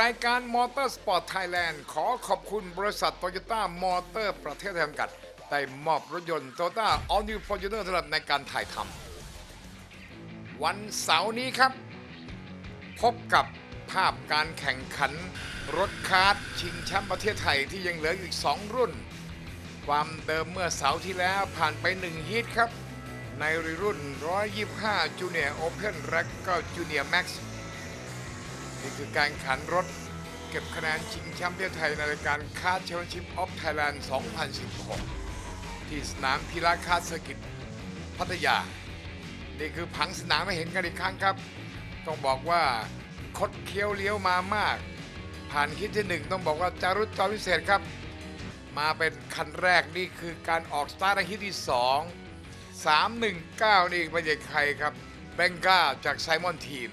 รายการมอเตอร์สปอร์ตไทยแลนด์ขอขอบคุณบริษัทโตโยต้ามอเตอร์ประเทศไทยจำกัด ได้มอบรถยนต์โตโยต้าออ l นิวฟอร์จูเนอร์สำหรับในการถ่ายทำวันเสาร์นี้ครับ พบกับภาพการแข่งขัน รถคาร์ทชิงแชมป์ประเทศไทยที่ยังเหลืออีก 2 รุ่น ความเดิมเมื่อเสาร์ที่แล้วผ่านไป 1ฮีทครับ ในรุ่น 125จูเนียร์โอเพนและก็จูเนี่คือการขันรถเก็บคะแนนชิงแชมป์ประเทศไทยในรายการคาร์ c แชมเปี้ยนชิพออฟไทยแลนด์ 2016 ที่สนามพิลาคาร์เซอร์กิตพัทยา นี่คือผังสนามให้เห็นกันอีกครั้งครับ ต้องบอกว่าคดเคี้ยวเลี้ยวมามาก ผ่านคิดที่หนึ่งต้องบอกว่าจารุจจอวิเศษครับ มาเป็นคันแรกนี่คือการออกสตาร์ทในคิดที่ 2 319 นี่ไม่ใช่ใครครับ แบงก้าจากไซมอนทีม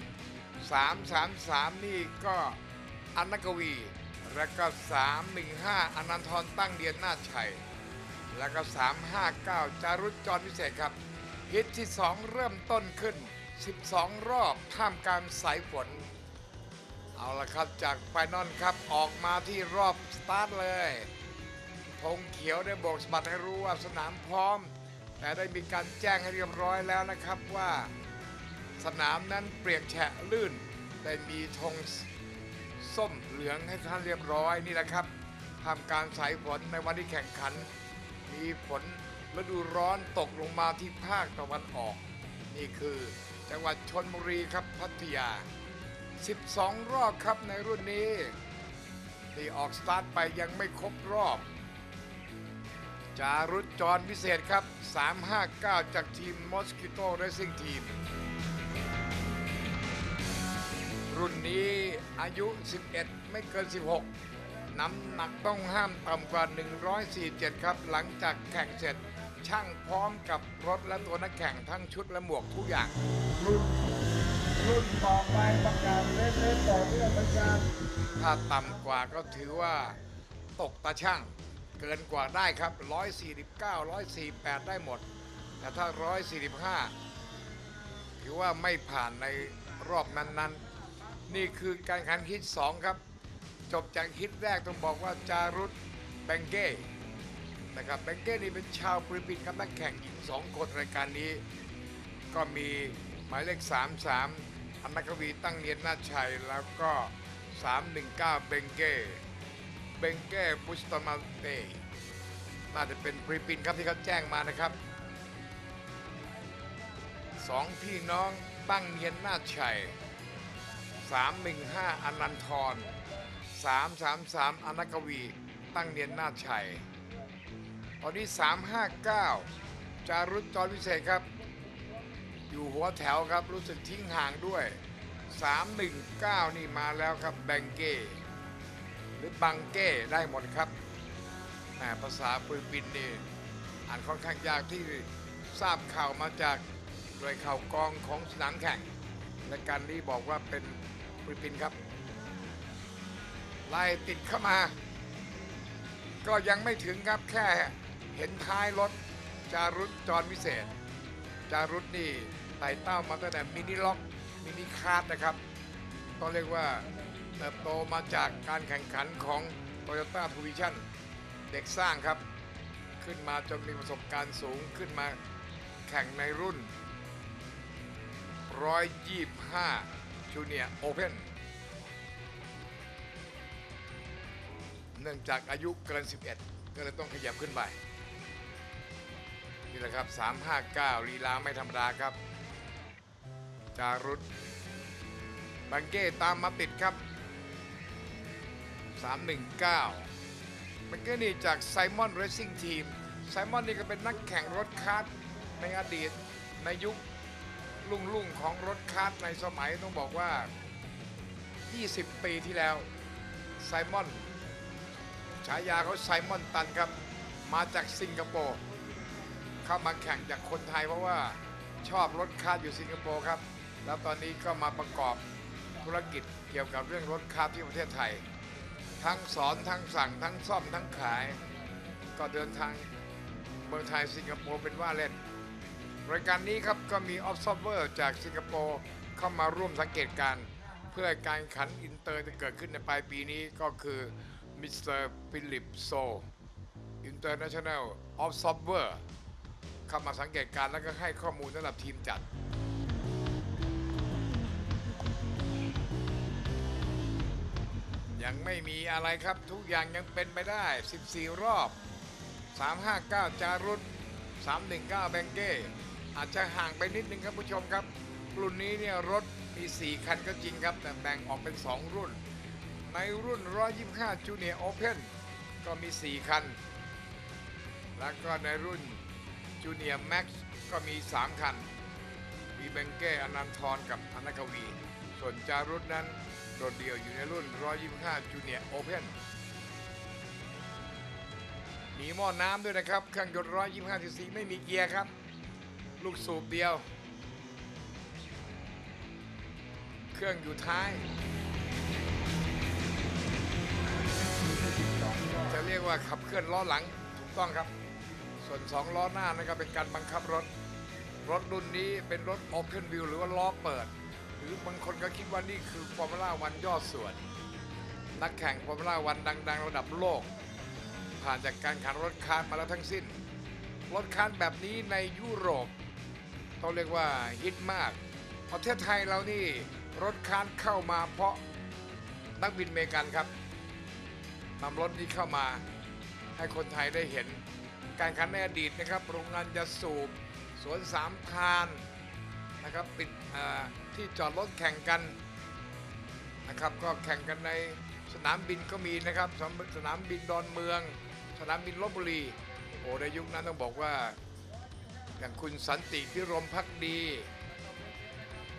333 นี่ก็อันนกวี แล้วก็ 315อนันทรตั้งเดียนนาชัย แล้วก็ 359 จารุจจรพิเศษครับ ฮิตที่ 2 เริ่มต้นขึ้น 12 รอบท่ามกลางสายฝน เอาละครับจากไฟนอลครับออกมาที่รอบสตาร์ทเลยธงเขียวได้โบกสะบัดให้รู้ว่าสนามพร้อม แต่ได้มีการแจ้งให้เรียบร้อยแล้วนะครับว่าสนามนั้นเปียกแฉะลื่น ได้มีธงส้มเหลืองให้ท่านเรียบร้อยนี่แหละครับทำการสายฝนในวันที่แข่งขัน มีฝนฤดูร้อนตกลงมาที่ภาคตะวันออก นี่คือจังหวัดชนบุรีครับพัทยา 12 รอบครับในรุ่นนี้ที่ออกสตาร์ทไปยังไม่ครบรอบ จารุจจรพิเศษครับ 359 จากทีม Mosquito Racing Team รุ่ รุ่นนี้อายุ 11 ไม่เกิน 16 น้ำหนักต้องห้ามต่ำกว่า 147 ครับ หลังจากแข่งเสร็จ ช่างพร้อมกับรถและตัวนักแข่งทั้งชุดและหมวกทุกอย่าง รุ่นรุ่นต่อไปประกาศเล่นเล่นต่อเนื่องเหมือนกันถ้าต่ำกว่าก็ถือว่าตกตาช่างเกินกว่าได้ครับ 149 148 ได้หมด แต่ถ้า 145 ถือว่าไม่ผ่านในรอบนั้นๆ นี่คือการแข่งขันฮิต2ครับ จบจากฮิตแรกต้องบอกว่าจารุตแบงเก้นะครับแบงเก้นี่เป็นชาวฟิลิปปินส์ครับนักแข่งอีก2คนรายการนี้ ก็มีหมายเลข 33 อันนักวีตั้งเนียนนาชัยแล้วก็ 319 เบงเก้เบงเก้บุสตามาเตน่าจะเป็นฟิลิปปินส์ครับที่เขาแจ้งมานะครับสองพี่น้องตั้งเนียนนาชัย 315 อนันทร 333 อนักวี ตั้งเนียนนาชัย ตอนนี้ 359 จารุจจรวิเศษครับ อยู่หัวแถวครับ รู้สึกทิ้งห่างด้วย 319 นี่มาแล้วครับ แบงเก้ หรือบังเก้ได้หมดครับแหมภาษาฟิลิปปินส์นี่อ่านค่อนข้างยากที่ทราบข่าวมาจากโดยข่าวกองของสนามแข่งและการนี้บอกว่าเป็น ฟิลิปปินครับ ไล่ติดเข้ามา ก็ยังไม่ถึงครับแค่เห็นท้ายรถจารุจจรวิเศษ จารุตนี่ไต่เต้ามาตั้งแต่มินิล็อกมินิคาร์ดนะครับต้องเรียกว่าเติบโตมาจากการแข่งขันของ Toyota t u v i s i o n เด็กสร้างครับ ขึ้นมาจนมีประสบการณ์สูงขึ้นมาแข่งในรุ่น 125 Junior Open เนื่องจากอายุเกิน 11 ก็เลยต้องขยับขึ้นไป นี่แหละครับ 359 ลีลาไม่ธรรมดาครับ จารุตบังเก้ตามมาติดครับ 319บังเก้นี่จากไซมอนเรซิ่งทีมไซมอนนี่ก็เป็นนักแข่งรถคาร์ในอดีตในยุค ลุ่งลุ่งของรถคาร์ในสมัยต้องบอกว่า 20 ปีที่แล้วไซมอนฉายาเขาไซมอนตันครับ มาจากสิงคโปร์เข้ามาแข่งจากคนไทยเพราะว่าชอบรถคาร์อยู่สิงคโปร์ครับ แล้วตอนนี้ก็มาประกอบธุรกิจเกี่ยวกับเรื่องรถคาร์ที่ประเทศไทย ทั้งสอนทั้งสั่งทั้งซ่อมทั้งขาย ก็เดินทางเมืองไทยสิงคโปร์เป็นว่าเล่น รายการนี้ครับก็มี observer จากสิงคโปร์เข้ามาร่วมสังเกตการ เพื่อการขันอินเตอร์จะเกิดขึ้นในปลายปีนี้ก็คือมิสเตอร์ฟิลิปโซ International Observer เวอร์เข้ามาสังเกตการแล้วก็ให้ข้อมูลสำหรับทีมจัดยังไม่มีอะไรครับทุกอย่างยังเป็นไปได้ 14 รอบ 359 จารุต319 แบงเก้ อาจจะห่างไปนิดนึงครับผู้ชมครับ รุ่นนี้เนี่ยรถมี 4 คันก็จริงครับ แต่แบ่งออกเป็น 2 รุ่น ในรุ่น 125 Junior Open ก็มี 4 คัน แล้วก็ในรุ่น Junior Max ก็มี 3 คัน มีแบงเก้อนันทรกับอนักวี ส่วนจารุตนั้นโดดเดี่ยวอยู่ในรุ่น 125 Junior Open มีหม้อน้ำด้วยนะครับ เครื่องยนต์125 cc ไม่มีเกียร์ครับ ลูกสูบเดียว เครื่องอยู่ท้าย จะเรียกว่าขับเคลื่อนล้อหลังถูกต้องครับ ส่วน2ล้อหน้านั่นก็เป็นการบังคับรถ รถรุ่นนี้เป็นรถ Open View หรือว่าล้อเปิด หรือบางคนก็คิดว่านี่คือฟอร์มูล่าวันยอดส่วน นักแข่งฟอร์มูล่าวันดัง ๆ ระดับโลก ผ่านจากการข่งรถคาร์มาแล้วทั้งสิ้นรถคาร์แบบนี้ในยุโรป ต้องเรียกว่าฮิตมาก ประเทศไทยเรานี่รถคาร์ทเข้ามาเพราะนักบินเมกันครับนำรถนี้เข้ามาให้คนไทยได้เห็น การแข่งขันในอดีตนะครับโรงงานยาสูบสวนสามพานนะครับปิดที่จอดรถแข่งกันนะครับก็แข่งกันในสนามบินก็มีนะครับสนามสนามบินดอนเมือง สนามบินลบบุรีโอ้ในยุคนั้นต้องบอกว่า อย่างคุณสันติพิรมพักดี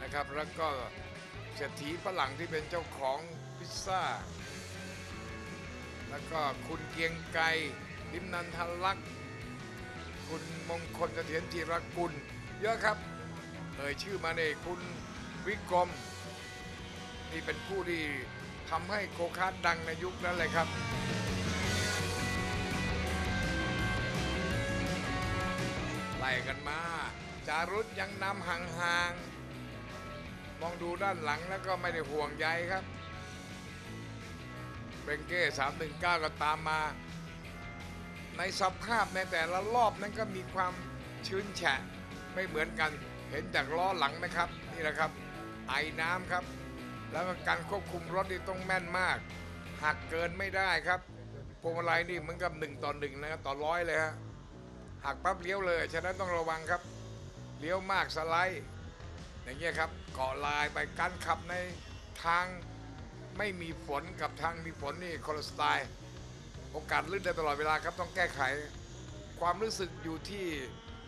นะครับ แล้วก็เศรษฐีฝรั่งที่เป็นเจ้าของพิซซ่า แล้วก็คุณเกียงไกรลิมนันทลักษ์คุณมงคลเสถียรจิรกุล เยอะครับเอ่ยชื่อมาเนี่ยคุณวิกรม นี่เป็นผู้ที่ทำให้โกคาร์ดดังในยุคนั้นเลยครับ กันมา จารุตยังนำห่างๆ มองดูด้านหลังแล้วก็ไม่ได้ห่วงใยครับ เบงเก้319ก็ตามมา ในสภาพในแต่ละรอบนั้นก็มีความชื้นแฉะไม่เหมือนกันเห็นจากล้อหลังไหมครับ นี่แหละครับ ไอน้ำครับ แล้วก็การควบคุมรถนี่ต้องแม่นมากหักเกินไม่ได้ครับพวงมาลัยนี่เหมือนกับ1ต่อ1นะครับต่อร้อยเลยฮะ หักปั๊บเลี้ยวเลย ฉะนั้นต้องระวังครับ เลี้ยวมากสไลด์ อย่างเงี้ยครับ เกาะลายไปการขับในทางไม่มีฝนกับทางมีฝนนี่คนละสไตล์โอกาสลื่นได้ตลอดเวลาครับต้องแก้ไข ความรู้สึกอยู่ที่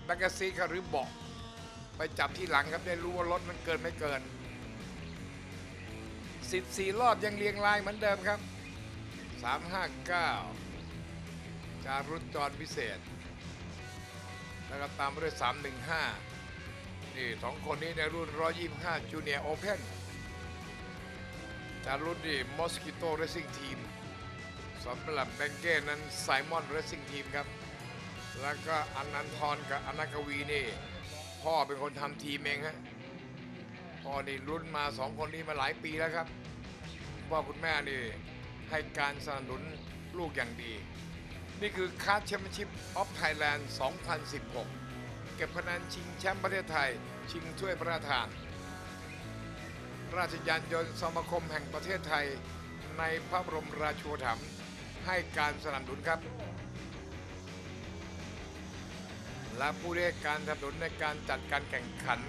แบกกซีครับหรือเบาะไปจับที่หลังครับได้รู้ว่ารถมันเกินไม่เกิน 14 รอบยังเรียงรายเหมือนเดิมครับ 359 จารุจจรพิเศษ แล้วก็ตามมาด้วย 315 นี่สองคนนี้ในรุ่น 125 จูเนียร์โอเพนจารุดนี่มอสกิโต้เรซิ่งทีมสำหรับแบงเก้นั้นไซมอนเรซิ่งทีมครับ แล้วก็อนันทรกับอนากวีนี่ พ่อเป็นคนทำทีมเองฮะพ่อนี่รุ่นมาสองคนนี้มาหลายปีแล้วครับพ่อคุณแม่นี่ให้การสนับสนุนลูกอย่างดี นี่คือคาร์ดแชมเปี้ยนชิพออฟไทยแลนด์ 2016 เก็บคะแนนชิงแชมป์ประเทศไทย ชิงถ้วยพระราชทาน ราชยานยนต์สมาคมแห่งประเทศไทย ในพระบรมราชูปถัมภ์ให้การสนับสนุนครับ และผู้ได้การสนับสนุนในการจัดการแข่งขัน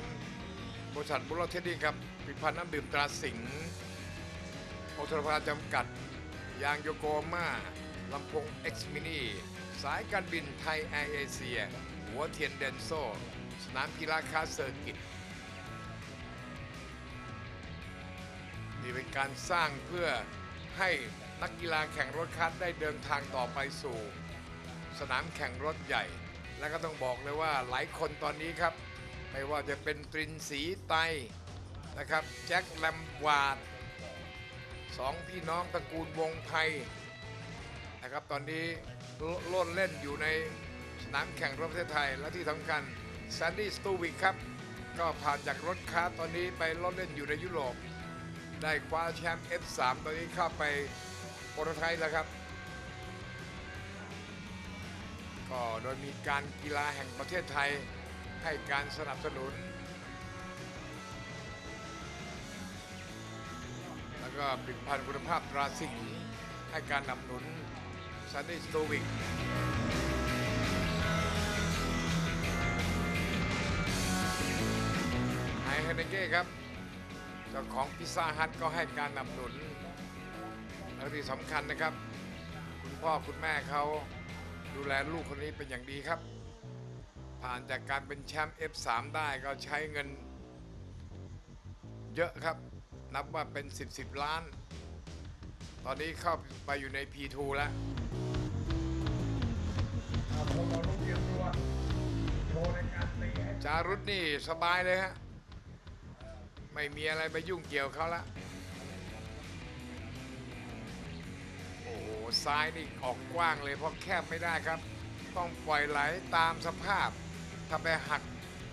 บริษัทบุรเทดดิ้ครับผลิตภัณฑ์น้ำดื่มตราสิงห์โอทรพาจำกัด ยางโยโกมา ลำโพง X Mini สายการบินไทยแอร์เอเชีย หัวเทียนเดนโซ สนามกีฬาคาเซอร์กิตนี่เป็นการสร้างเพื่อให้นักกีฬาแข่งรถคัสได้เดินทางต่อไปสู่ สนามแข่งรถใหญ่ และก็ต้องบอกเลยว่าหลายคนตอนนี้ครับ ไม่ว่าจะเป็นตรินสีไตนะครับแจ็คแลมวาดสองพี่น้องตระกูลวงไทย นะครับ ตอนนี้โลดเล่นอยู่ในสนามแข่งรถประเทศไทย และที่สำคัญแซนดี้สตูวิกครับ ก็ผ่านจากรถคาร์ตอนนี้ไปโลดเล่นอยู่ในยุโรป ได้คว้าแชมป์ F3 ตอนนี้เข้าไปโปรตไทป์แล้วครับ ก็โดยมีการกีฬาแห่งประเทศไทยให้การสนับสนุน แล้วก็ผลิตภัณฑ์คุณภาพตราสิงให้การนำหนุน ซันนี่สโตวิกไฮเฮนเก้ครับ เจ้าของพิซซ่าฮัทก็ให้การนำหนุนและที่สำคัญนะครับ คุณพ่อคุณแม่เขาดูแลลูกคนนี้เป็นอย่างดีครับ ผ่านจากการเป็นแชมป์ F3 ได้ก็ใช้เงินเยอะครับ นับว่าเป็น 10 10 ล้าน ตอนนี้เข้าไปอยู่ใน P2 แล้ว จารุตนี่สบายเลยฮะ ไม่มีอะไรไปยุ่งเกี่ยวเขาละ โอ้โห ซ้ายนี่ออกกว้างเลยเพราะแคบไม่ได้ครับ ต้องปล่อยไหลตามสภาพถ้าไปหัก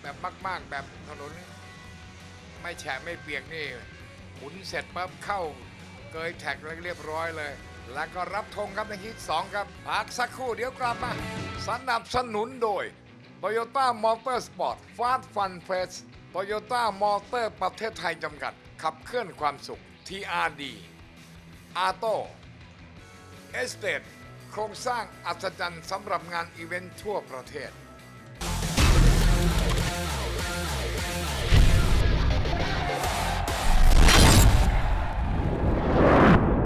แบบมาก ๆ แบบถนน ไม่แฉะไม่เปียกนี่หมุนเสร็จปั๊บเข้า เกยแท็กเรียบร้อยเลย แล้วก็รับธงครับในฮิตสองครับพักสักครู่เดี๋ยวกลับมา สนับสนุนโดย Toyota Motorsport Fast Fun Fest Toyota Motor ประเทศไทยจำกัด ขับเคลื่อนความสุข TRD Auto Estate โครงสร้างอัศจรรย์สำหรับงานอีเวนต์ทั่วประเทศ